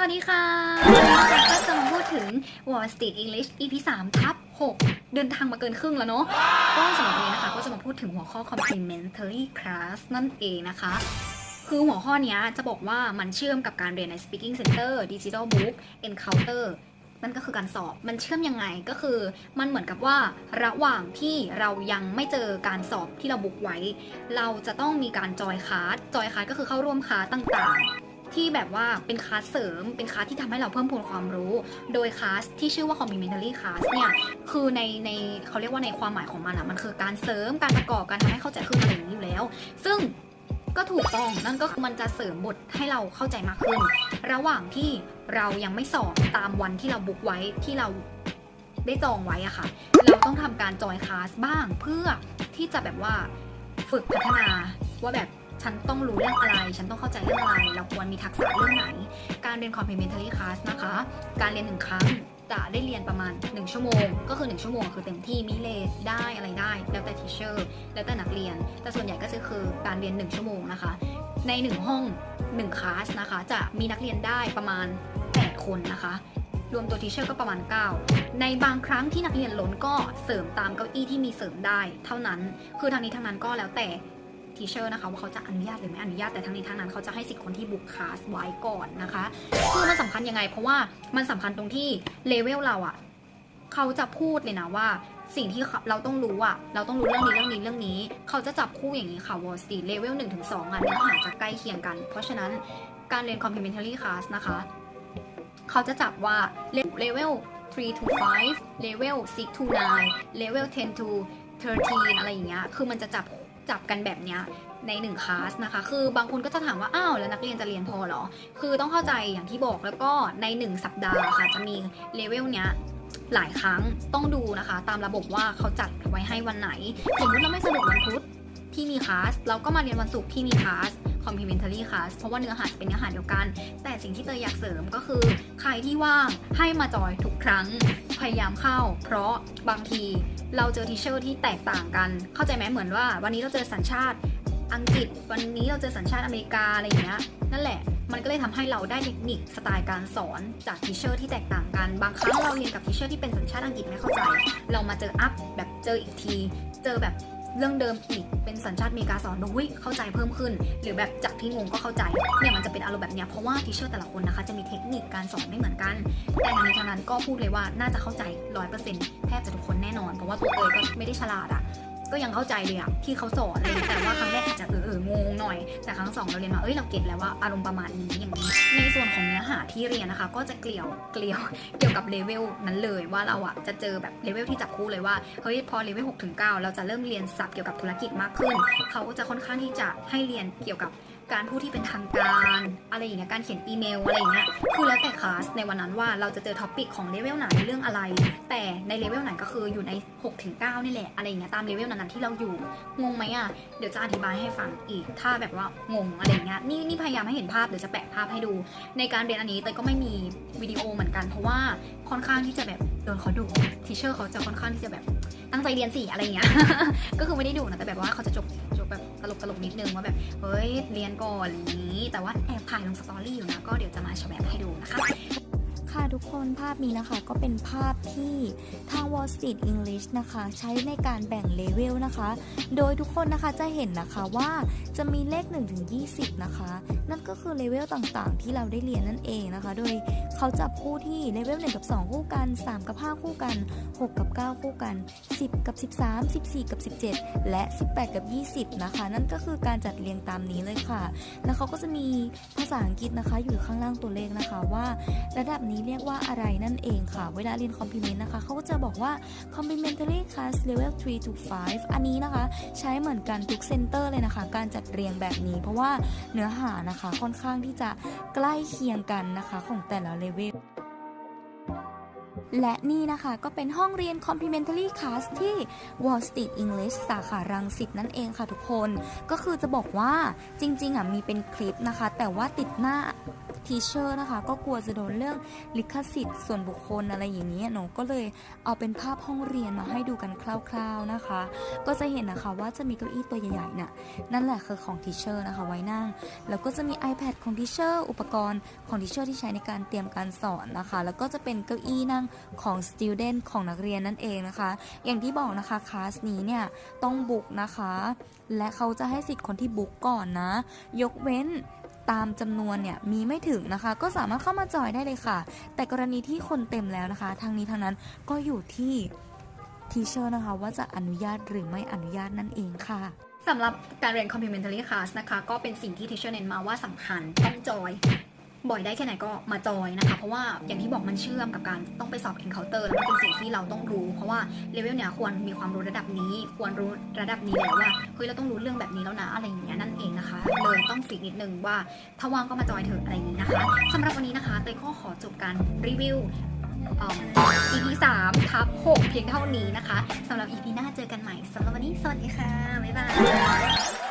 สวัสดีค่ะก็จะมาพูดถึง Wall Street English EP 3ทับ6 เดินทางมาเกินครึ่งแล้วเนาะ ก็สำหรับวันนี้นะคะ ก็จะมาพูดถึงหัวข้อ Complementary Class นั่นเองนะคะ คือหัวข้อนี้จะบอกว่ามันเชื่อมกับการเรียนใน Speaking Center Digital Book Encounter นั่นก็คือการสอบ มันเชื่อมยังไงก็คือ มันเหมือนกับว่าระหว่างที่เรายังไม่เจอการสอบที่เราบุกไว้ เราจะต้องมีการจอยคลาสจอยคลาสก็คือเข้าร่วมคลาสต่างๆ ที่แบบว่าเป็นคลาสเสริม เป็นคลาสที่ทำให้เราเพิ่มพูนความรู้ โดยคลาสที่ชื่อว่า complementary class เนี่ยคือในในเขาเรียกว่าในความหมายของมันอะมันคือการเสริมการประกอบการทำให้เข้าใจขึ้นอะไรอย่างนี้อยู่แล้ว ซึ่งก็ถูกต้องนั่นก็คือมันจะเสริมบทให้เราเข้าใจมากขึ้น ระหว่างที่เรายังไม่สอบตามวันที่เราบุ๊กไว้ที่เราได้จองไว้อะค่ะ เราต้องทำการจอยคลาสบ้างเพื่อที่จะแบบว่าฝึกพัฒนาว่าแบบ ฉันต้องรู้เรื่องอะไร ฉันต้องเข้าใจเรื่องอะไร เราควรมีทักษะเรื่องไหน การเรียน complementary class นะคะ การเรียนหนึ่งครั้งจะได้เรียนประมาณ 1 ชั่วโมง ก็คือ 1 ชั่วโมงคือเต็มที่มีเลทได้อะไรได้ แล้วแต่ teacher แล้วแต่นักเรียน แต่ส่วนใหญ่ก็จะคือการเรียน 1 ชั่วโมงนะคะ ใน 1 ห้อง1คลาสนะคะ จะมีนักเรียนได้ประมาณ 8 คนนะคะ รวมตัวทีเชอร์ก็ประมาณ 9 ในบางครั้งที่นักเรียนล้นก็เสริมตามเก้าอี้ที่มีเสริมได้ เท่านั้น คือทางนี้ทางนั้นก็แล้วแต่ ทีเชอร์นะคะ ว่าเขาจะอนุญาตหรือไม่อนุญาตแต่ทั้งนี้ทั้งนั้นเขาจะให้สิทธิ์คนที่บุกคลาสไว้ก่อนนะคะคือมันสำคัญยังไง เพราะว่ามันสำคัญตรงที่เลเวลเราอะเขาจะพูดเลยนะว่าสิ่งที่เราต้องรู้อะเราต้องรู้เรื่องนี้เรื่องนี้เรื่องนี้ เขาจะจับคู่อย่างนี้ค่ะ Wall Street Level 1ถึง2องอะเนื้อหาจะใกล้เคียงกัน เพราะฉะนั้นการเรียน complementary class นะคะ เขาจะจับว่า level 3 to 5 level 6 to 9 level 10 to 13 อะไรอย่างเงี้ย คือมันจะจับ จับกันแบบเนี้ยในหนึ่งคลาสนะคะ คือบางคนก็จะถามว่า อ้าว แล้วนักเรียนจะเรียนพอเหรอ คือต้องเข้าใจอย่างที่บอกแล้วก็ใน 1 สัปดาห์ค่ะ จะมีเลเวลเนี้ยหลายครั้งต้องดูนะคะ ตามระบบว่าเขาจัดไว้ให้วันไหน สมมติเราไม่สะดวกวันพุธที่มีคลาส เราก็มาเรียนวันศุกร์ที่มีคลาส complementary class เพราะว่าเนื้อหาจะเป็นเนื้อหาเดียวกัน แต่สิ่งที่เตยอยากเสริมก็คือ ใครที่ว่างให้มาจอยทุกครั้ง พยายามเข้า เพราะบางที เราเจอทีเชอร์ที่แตกต่างกัน เข้าใจไหมเหมือนว่า วันนี้เราเจอสัญชาติอังกฤษ วันนี้เราเจอสัญชาติอเมริกาอะไรอย่างเงี้ยนั่นแหละมันก็เลยทำให้เราได้เทคนิคสไตล์การสอนจากทิเชอร์ที่แตกต่างกัน บางครั้งเราเรียนกับทิเชอร์ที่เป็นสัญชาติอังกฤษไม่เข้าใจ เรามาเจออัพแบบเจออีกที เจอแบบ เรื่องเดิมอีกเป็นสัญชาติอเมริกาสอนด้วยเข้าใจเพิ่มขึ้น หรือแบบจากที่งงก็เข้าใจเนี่ยมันจะเป็นอารมณ์แบบเนี้ยเพราะว่าทีเชอร์แต่ละคนนะคะจะมีเทคนิคการสอนไม่เหมือนกัน แต่ทางนี้ทางนั้นก็พูดเลยว่าน่าจะเข้าใจร้อยเปอร์เซ็นต์แทบจะทุกคนแน่นอน เพราะว่าตัวเตยก็ไม่ได้ฉลาดอะ ก็ยังเข้าใจเลยอะที่เขาสอนเลยแต่ว่าครั้งแรกอาจจะเออเอองงหน่อย แต่ครั้งสองเราเรียนมาเอ้ยเราเก็ตแล้วว่าอารมณ์ประมาณนี้อย่างนี้ ในส่วนของเนื้อหาที่เรียนนะคะ ก็จะเกลี่ยวเกลี่ยวเกี่ยวกับเลเวลนั้นเลยว่าเราอะจะเจอแบบเลเวลที่จับคู่เลยว่าเฮ้ยพอเลเวลหกถึงเก้าเราจะเริ่มเรียนศัพท์เกี่ยวกับธุรกิจมากขึ้น เขาก็จะค่อนข้างที่จะให้เรียนเกี่ยวกับ การพูดที่เป็นทางการอะไรอย่างเงี้ยการเขียนอีเมลอะไรอย่างเงี้ยคือแล้วแต่คลาสในวันนั้นว่าเราจะเจอท็อปิกของเลเวลไหนเรื่องอะไร แต่ในเลเวลไหนก็คืออยู่ใน6ถึง9นี่แหละอะไรอย่างเงี้ยตามเลเวลนั้นๆที่เราอยู่งงไหมอะเดี๋ยวจะอธิบายให้ฟังอีก ถ้าแบบว่างงอะไรอย่างเงี้ยนี่นี่พยายามให้เห็นภาพเดี๋ยวจะแปะภาพให้ดู ในการเรียนอันนี้เตยก็ไม่มีวิดีโอเหมือนกัน เพราะว่าค่อนข้างที่จะแบบโดนเขาดุทีเชอร์เขาจะค่อนข้างที่จะแบบตั้งใจเรียนสี่อะไรอย่างเงี้ยก็คือไม่ได้ดุนะแต่แบบว่าเขาจะจบจบแบบ ลกตลกนิดนึงว่าแบบเฮ้ยเรียนก่อนอะไรอย่างนี้ แต่ว่าแอบถ่ายลงสตอรี่อยู่นะก็เดี๋ยวจะมาแชร์ให้ดูนะคะค่ะทุกคนภาพนี้นะคะก็เป็นภาพ ที่ทาง Wall Street English นะคะ ใช้ในการแบ่งเลเวลนะคะ โดยทุกคนนะคะจะเห็นนะคะว่าจะมีเลข1ถึง20 นะคะ นั่นก็คือเลเวลต่างๆ ที่เราได้เรียนนั่นเองนะคะ โดยเขาจับคู่ที่เลเวล1กับ 2 คู่กัน 3 กับ 5 คู่กัน 6 กับ 9 คู่กัน 10 กับ 13 14 กับ 17 และ 18 กับ 20 นะคะ นั่นก็คือการจัดเรียงตามนี้เลยค่ะ แล้วเขาก็จะมีภาษาอังกฤษนะคะ อยู่ข้างล่างตัวเลขนะคะว่า ระดับนี้เรียกว่าอะไรนั่นเองค่ะ เวลาเรียนคอม complement นะคะเขาก็จะบอกว่า complementary class level 3 to 5 อันนี้นะคะ ใช้เหมือนกันทุกเซนเตอร์เลยนะคะ การจัดเรียงแบบนี้ เพราะว่าเนื้อหานะคะค่อนข้างที่จะใกล้เคียงกันนะคะของแต่ละเลเวลและนี่นะคะก็เป็นห้องเรียน complementary class ที่ Wall Street English สาขารังสิตนั่นเองค่ะทุกคน ก็คือจะบอกว่าจริงๆอะมีเป็นคลิปนะคะ แต่ว่าติดหน้า ทีเชอร์นะคะก็กลัวจะโดนเรื่องลิขสิทธิ์ส่วนบุคคลอะไรอย่างนี้หนูก็เลยเอาเป็นภาพห้องเรียนมาให้ดูกันคร่าวๆนะคะ ก็จะเห็นนะคะว่าจะมีเก้าอี้ตัวใหญ่ๆน่ะนั่นแหละคือของทีเชอร์นะคะไว้นั่ง แล้วก็จะมี iPad ของทีเชอร์อุปกรณ์ของทีเชอร์ที่ใช้ในการเตรียมการสอนนะคะ แล้วก็จะเป็นเก้าอี้นั่งของ student ของนักเรียนนั่นเองนะคะ อย่างที่บอกนะคะคลาสนี้เนี่ยต้องบุกนะคะ และเขาจะให้สิทธิ์คนที่บุกก่อนนะ ยกเว้น ตามจำนวนเนี่ยมีไม่ถึงนะคะ ก็สามารถเข้ามาจอยได้เลยค่ะ แต่กรณีที่คนเต็มแล้วนะคะทางนี้ทางนั้นก็อยู่ที่ทีเชอร์นะคะว่าจะอนุญาตหรือไม่อนุญาตนั่นเองค่ะสำหรับการเรียน complementary class นะคะ ก็เป็นสิ่งที่ teacher เน้นมาว่าสำคัญต้องจอย บ่อยได้แค่ไหนก็มาจอยนะคะ เพราะว่าอย่างที่บอกมันเชื่อมกับการต้องไปสอบ encounter แล้วมันเป็นสิ่งที่เราต้องรู้ เพราะว่าเลเวลเนี้ยควรมีความรู้ระดับนี้ ควรรู้ระดับนี้แล้วว่าเฮ้ยเราต้องรู้เรื่องแบบนี้แล้วนะอะไรอย่างเงี้ยนั่นเองนะคะ เลยต้องฟิกนิดนึงว่าถ้าว่างก็มาจอยเถอะอะไรอย่างนี้นะคะสำหรับวันนี้นะคะเตยก็ขอจบการรีวิวอิ่ม EP 3ทับ6เพียงเท่านี้นะคะสำหรับ EP หน้าเจอกันใหม่สำหรับวันนี้สวัสดีค่ะ บ๊ายบาย